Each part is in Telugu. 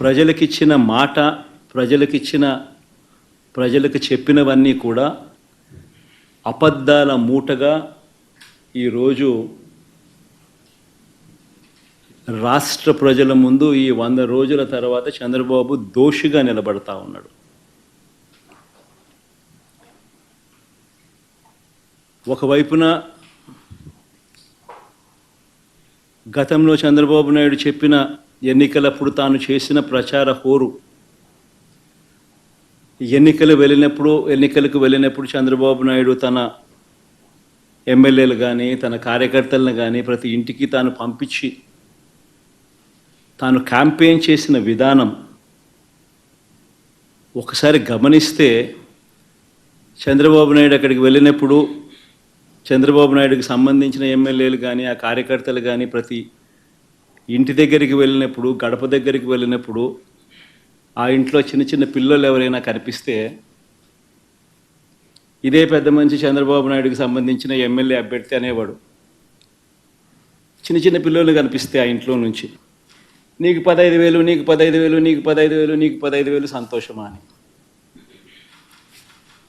ప్రజలకిచ్చిన మాట ప్రజలకిచ్చిన ప్రజలకు చెప్పినవన్నీ కూడా అబద్ధాల మూటగా ఈరోజు రాష్ట్ర ప్రజల ముందు ఈ వంద రోజుల తర్వాత చంద్రబాబు దోషిగా నిలబడతా ఉన్నాడు. ఒకవైపున గతంలో చంద్రబాబు నాయుడు చెప్పిన ఎన్నికలప్పుడు తాను చేసిన ప్రచార హోరు. ఎన్నికలు వెళ్ళినప్పుడు ఎన్నికలకు వెళ్ళినప్పుడు చంద్రబాబు నాయుడు తన ఎమ్మెల్యేలు కానీ తన కార్యకర్తలను కానీ ప్రతి ఇంటికి తాను పంపించి తాను క్యాంపెయిన్ చేసిన విధానం ఒకసారి గమనిస్తే చంద్రబాబు నాయుడు అక్కడికి వెళ్ళినప్పుడు చంద్రబాబు నాయుడుకి సంబంధించిన ఎమ్మెల్యేలు కానీ ఆ కార్యకర్తలు కానీ ప్రతి ఇంటి దగ్గరికి వెళ్ళినప్పుడు గడప దగ్గరికి వెళ్ళినప్పుడు ఆ ఇంట్లో చిన్న చిన్న పిల్లలు ఎవరైనా కనిపిస్తే ఇదే పెద్ద మనిషి చంద్రబాబు నాయుడుకి సంబంధించిన ఎమ్మెల్యే అభ్యర్థి అనేవాడు. చిన్న చిన్న పిల్లలు కనిపిస్తే ఆ ఇంట్లో నుంచి. నీకు పదహైదు వేలు నీకు పదహైదు వేలు నీకు పదహైదు వేలు నీకు పదహైదు వేలు సంతోషమా అని.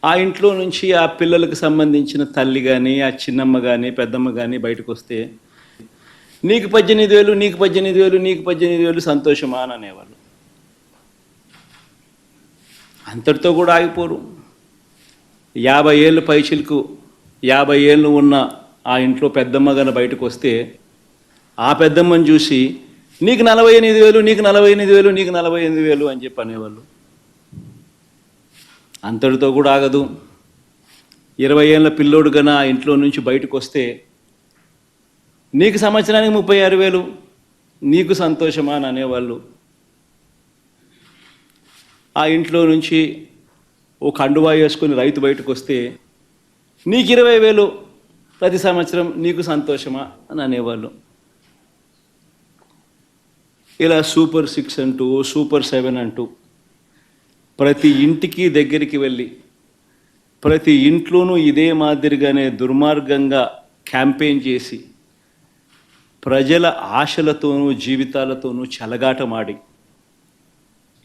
ఆ ఇంట్లో నుంచి ఆ పిల్లలకు సంబంధించిన తల్లి కానీ ఆ చిన్నమ్మ కానీ పెద్దమ్మ కానీ బయటకు వస్తే నీకు పద్దెనిమిది వేలు నీకు పద్దెనిమిది వేలు నీకు పద్దెనిమిది వేలు సంతోషమా అని అనేవాళ్ళు. అంతటితో కూడా ఆగిపోరు. యాభై ఏళ్ళు పైచిలకు యాభై ఏళ్ళు ఉన్న ఆ ఇంట్లో పెద్దమ్మ గన బయటకు వస్తే ఆ పెద్దమ్మని చూసి నీకు నలభై ఎనిమిది వేలు నీకు నలభై ఎనిమిది వేలు నీకు నలభై ఎనిమిది వేలు అని చెప్పి అనేవాళ్ళు. అంతటితో కూడా ఆగదు. ఇరవై ఏళ్ళ పిల్లోడు గన ఆ ఇంట్లో నుంచి బయటకు వస్తే నీకు సంవత్సరానికి ముప్పై ఆరు వేలు నీకు సంతోషమా అని అనేవాళ్ళు. ఆ ఇంట్లో నుంచి ఓ కండువా వేసుకుని రైతు బయటకు వస్తే నీకు ఇరవై వేలు ప్రతి సంవత్సరం నీకు సంతోషమా అని అనేవాళ్ళు. ఇలా సూపర్ సిక్స్ అంటూ సూపర్ సెవెన్ అంటూ ప్రతి ఇంటికి దగ్గరికి వెళ్ళి ప్రతి ఇంట్లోనూ ఇదే మాదిరిగానే దుర్మార్గంగా క్యాంపెయిన్ చేసి ప్రజల ఆశలతోనూ జీవితాలతోనూ చెలగాటమాడి.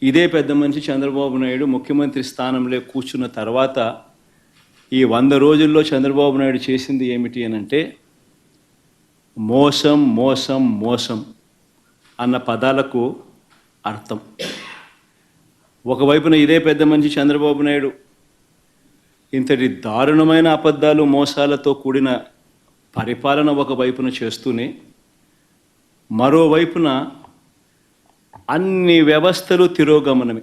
ఇదే పెద్ద మనిషి చంద్రబాబు నాయుడు ముఖ్యమంత్రి స్థానంలో కూర్చున్న తర్వాత ఈ వంద రోజుల్లో చంద్రబాబు నాయుడు చేసింది ఏమిటి అని అంటే మోసం మోసం మోసం అన్న పదాలకు అర్థం. ఒకవైపున ఇదే పెద్ద మనిషి చంద్రబాబు నాయుడు ఇంతటి దారుణమైన అబద్ధాలు మోసాలతో కూడిన పరిపాలన ఒకవైపున చేస్తూనే మరోవైపున అన్ని వ్యవస్థలు తిరోగమనమే.